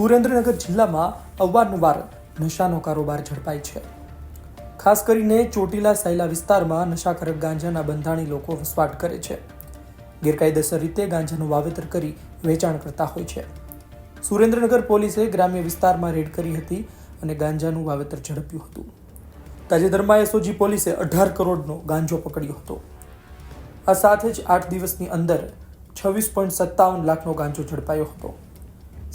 સુરેન્દ્રનગર જિલ્લામાં અવારનવાર નશાનો કારોબાર ઝડપાય છે. ખાસ કરીને ચોટીલા સાયલા વિસ્તારમાં નશાકારક ગાંજાના બંધાણી લોકો વસવાટ કરે છે. ગેરકાયદેસર રીતે ગાંજાનું વાવેતર કરી વેચાણ કરતા હોય છે. સુરેન્દ્રનગર પોલીસે ગ્રામ્ય વિસ્તારમાં રેડ કરી હતી અને ગાંજાનું વાવેતર ઝડપ્યું હતું. તાજેતરમાં એસઓજી પોલીસે અઢાર કરોડનો ગાંજો પકડ્યો હતો. આ સાથે જ આઠ દિવસની અંદર છવ્વીસ પોઈન્ટ સત્તાવન લાખનો ગાંજો ઝડપાયો હતો.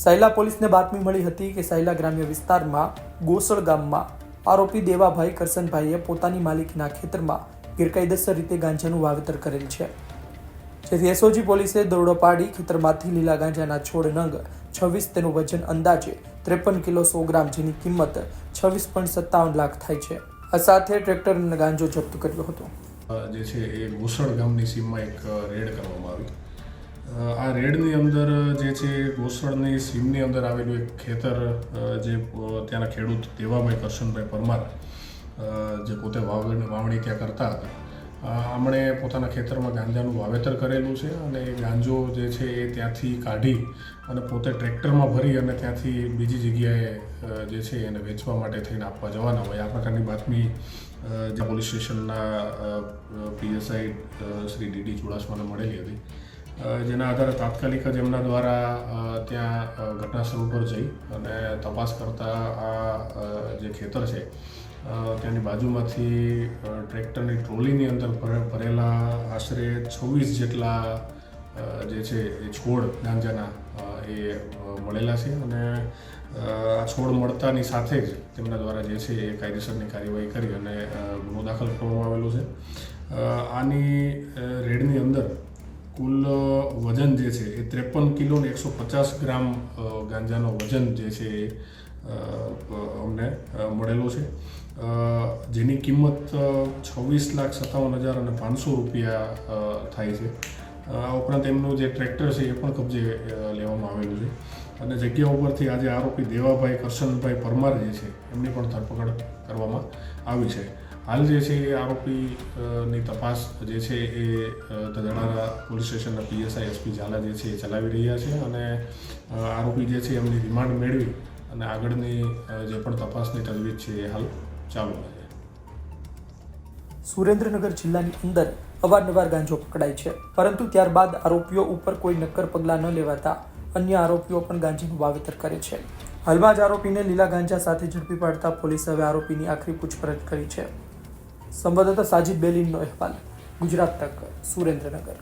સાયલા પોલીસને બાતમી મળી હતી કે સાયલા ગ્રામ્ય વિસ્તારમાં ગોસળ ગામમાં આરોપી દેવાભાઈ કરસનભાઈએ પોતાની માલિકીના ખેતરમાં ગેરકાયદેસર રીતે ગાંજાનું વાવેતર કરેલ છે. જેથી એસઓજી પોલીસે દરોડો પાડી ખેતરમાંથી લીલા ગાંજાના છોડ નંગ છવ્વીસ તેનું વજન અંદાજે ત્રેપન કિલો સો ગ્રામ જેની કિંમત છવ્વીસ પોઈન્ટ સત્તાવન લાખ થાય છે. આ સાથે ટ્રેક્ટર અને ગાંજો જપ્ત કર્યો હતો. જે છે એ ગોસળ ગામની સીમમાં એક રેડ કરવામાં આવી. આ રેડની અંદર જે છે, ગોસળની સીમની અંદર આવેલું એક ખેતર જે ત્યાંના ખેડૂત દેવાભાઈ કરશનભાઈ પરમાર જે પોતે વાવણી વાવણી ત્યાં કરતા હતા. આમણે પોતાના ખેતરમાં ગાંજાનું વાવેતર કરેલું છે અને એ ગાંજો જે છે, એ ત્યાંથી કાઢી અને પોતે ટ્રેક્ટરમાં ભરી અને ત્યાંથી બીજી જગ્યાએ જે છે, એને વેચવા માટે થઈને આપવા જવાના હોય. આ પ્રકારની બાતમી જે પોલીસ સ્ટેશનના પીએસઆઈ શ્રી ડીડી ચુડાસમાને મળેલી હતી. જેના આધારે તાત્કાલિક જ એમના દ્વારા ત્યાં ઘટના સ્થળ પર જઈ અને તપાસ કરતા આ જે ખેતર છે ત્યાંની બાજુમાંથી ટ્રેક્ટરની ટ્રોલીની અંદર ભરે- ભરેલા આશરે છવ્વીસ જેટલા જે છે, એ છોડ ગાંજાના એ મળેલા છે અને આ છોડ મળતાની સાથે જ તેમના દ્વારા જે છે, એ કાયદેસરની કાર્યવાહી કરી અને ગુનો દાખલ કરવામાં આવેલો છે. આની રેડની અંદર કુલ વજન જે છે એ ત્રેપન કિલો ને એકસો પચાસ ગ્રામ ગાંજાનો વજન જે છે એ અમને મળેલો છે. જેની કિંમત છવ્વીસ લાખ સત્તાવન હજાર અને પાંચસો રૂપિયા થાય છે. આ ઉપરાંત એમનું જે ટ્રેક્ટર છે એ પણ કબજે લેવામાં આવેલું છે. અને જગ્યા ઉપરથી આજે આરોપી દેવાભાઈ કરશનભાઈ પરમાર જે છે એમની પણ ધરપકડ કરવામાં આવી છે. હાલ જે છે એ આરોપી તપાસ જે છે એ અ, પોલીસ સ્ટેશનના પીએસઆઈ એસપી ઝાલા જે છે એ ચલાવી રહ્યા છે અને આરોપી જે છે એમની રિમાન્ડ મેળવી અને આગળની જે પણ તપાસની તજવીજ છે એ હાલ ચાલુ છે. સુરેન્દ્રનગર જિલ્લાની અંદર અવારનવાર ગાંજો પકડાય છે. પરંતુ ત્યારબાદ આરોપીઓ ઉપર કોઈ નક્કર પગલાં ન લેવાતા અન્ય આરોપીઓ પણ ગાંજાનું વાવેતર કરે છે. હાલમાં જ આરોપીને લીલા ગાંજા સાથે ઝડપી પાડતા પોલીસે હવે આરોપીની આખરી પૂછપરછ કરી છે. સંવાદદાતા સાજિદ બેલીનનો અહેવાલ ગુજરાત તક સુરેન્દ્રનગર.